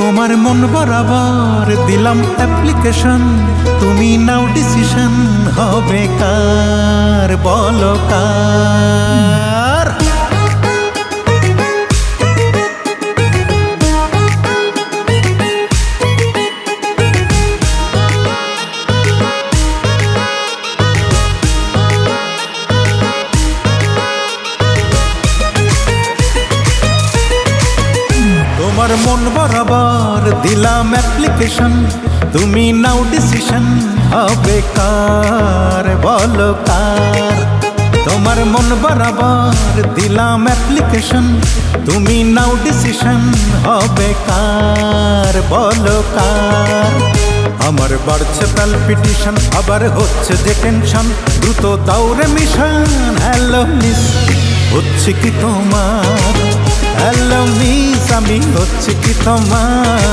তোমার মন বরাবর দিলাম অ্যাপ্লিকেশন তুমি নাও ডিসিশন হবে কার বলো কার। দিলাম অ্যাপ্লিকেশন তুমি নাও ডিসিশন হবে কার, বলো কার? তোমার মন বরাবর দিলাম অ্যাপ্লিকেশন তুমি নাও ডিসিশন হবে কার, বলো কার? আমার বাড়ছে পালপিটিশন আবার হচ্ছে যে টেনশন দ্রুত দাউরে মিশন হ্যালো মিস হচ্ছে কি তোমার হচ্ছে কি তোমার?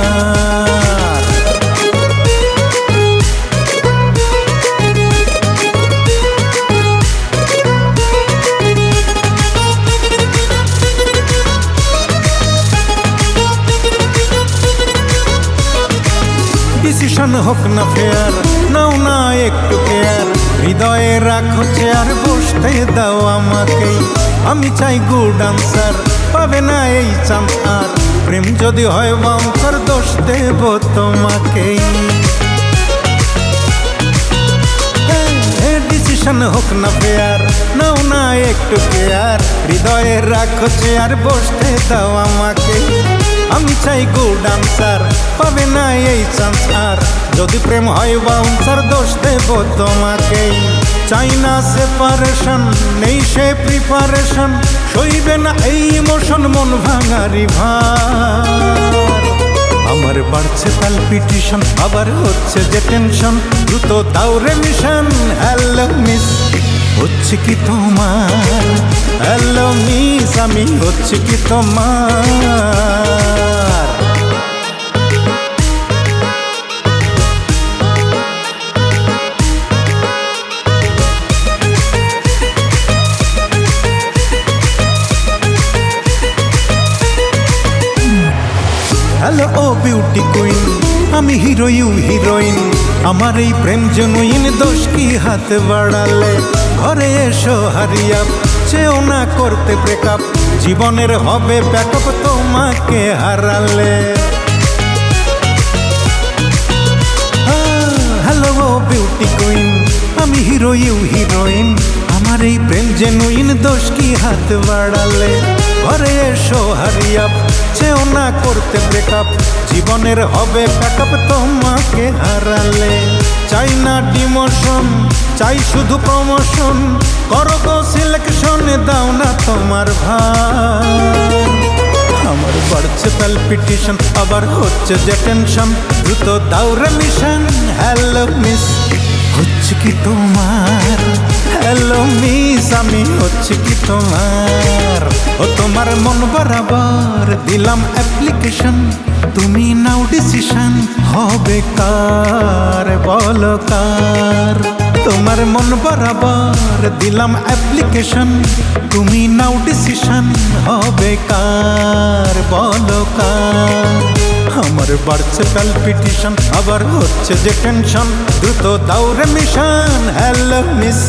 ডিসিশন হোক না ফেয়ার নাও না একটু কেয়ার হৃদয়ে রাখো চেয়ার বসতে দাও আমাকে আমি চাই গুড আনসার পাবে না এই চান্স আর। প্রেম যদি হয় বামসার দোষ দেব তোমাকেই। ডিসিশন হোক না ফেয়ার নাও না একটু কেয়ার হৃদয়ে রাখো চেয়ার বসতে দাও আমাকে। আমি চাই গুড আনসার পাবে না এই চান্স আর। যদি প্রেম হয় বাউন্সার দোষ দেব তোমাকে। চাই না সেপারেশন নেই সে প্রিপারেশন সইবে না এই ইমোশন মন ভাঙারি ভার। আমার বাড়ছে পালপিটিশন আবার হচ্ছে যে টেনশন দ্রুত দাউরে মিশন হ্যালো মিস হচ্ছে কি তোমার? হ্যালো মিস আমি হচ্ছে কি তোমার? হ্যালো ও বিউটি কুইন আমি হিরো ইউ হিরোইন আমার এই প্রেম জনুইন দোষ কি হাত বাড়ালে? ঘরে এসো হারিয়া চেও না করতে ব্রেকআপ জীবনের হবে ব্যাকআপ তোমাকে হারালে। হ্যালো ও বিউটি কুইন আমি হিরো ইউ হিরোইন আমার এই প্রেম জেনুইন দোষ কি হাত বাড়ালে? ঘরে এসো হারিয়া চেও না করতে ব্রেকআপ জীবনের হবে ব্যাকআপ তোমাকে হারালে। চাই না ডিমোশন চাই শুধু প্রমোশন করো গো সিলেকশন দাও না তোমার ভাই আমার বাড়ছে পালপিটিশন আবার হচ্ছে যে টেনশন দ্রুত দাউরে মিশন হ্যালো মিস হচ্ছে কি তোমার? হ্যালো মিস, আমি হচ্ছে কি তোমার? ও তোমার মন বরাবর দিলাম অ্যাপ্লিকেশন তুমি নাও ডিসিশন হবে কার? বলো কার? তোমার মন বরাবর দিলাম অ্যাপ্লিকেশন তুমি নাও ডিসিশন হবে কার? বলো কার? আমার বাড়ছে পালপিটিশন আবার হচ্ছে যে টেনশন দ্রুত দাউরে মিশন হ্যালো মিস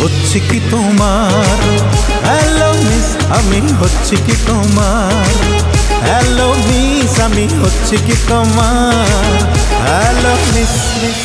হচ্ছে কি তোমার? হ্যালো মিস আমি হচ্ছে কি তোমার? হ্যালো মিস আমি হচ্ছে কি তোমার? Hello miss miss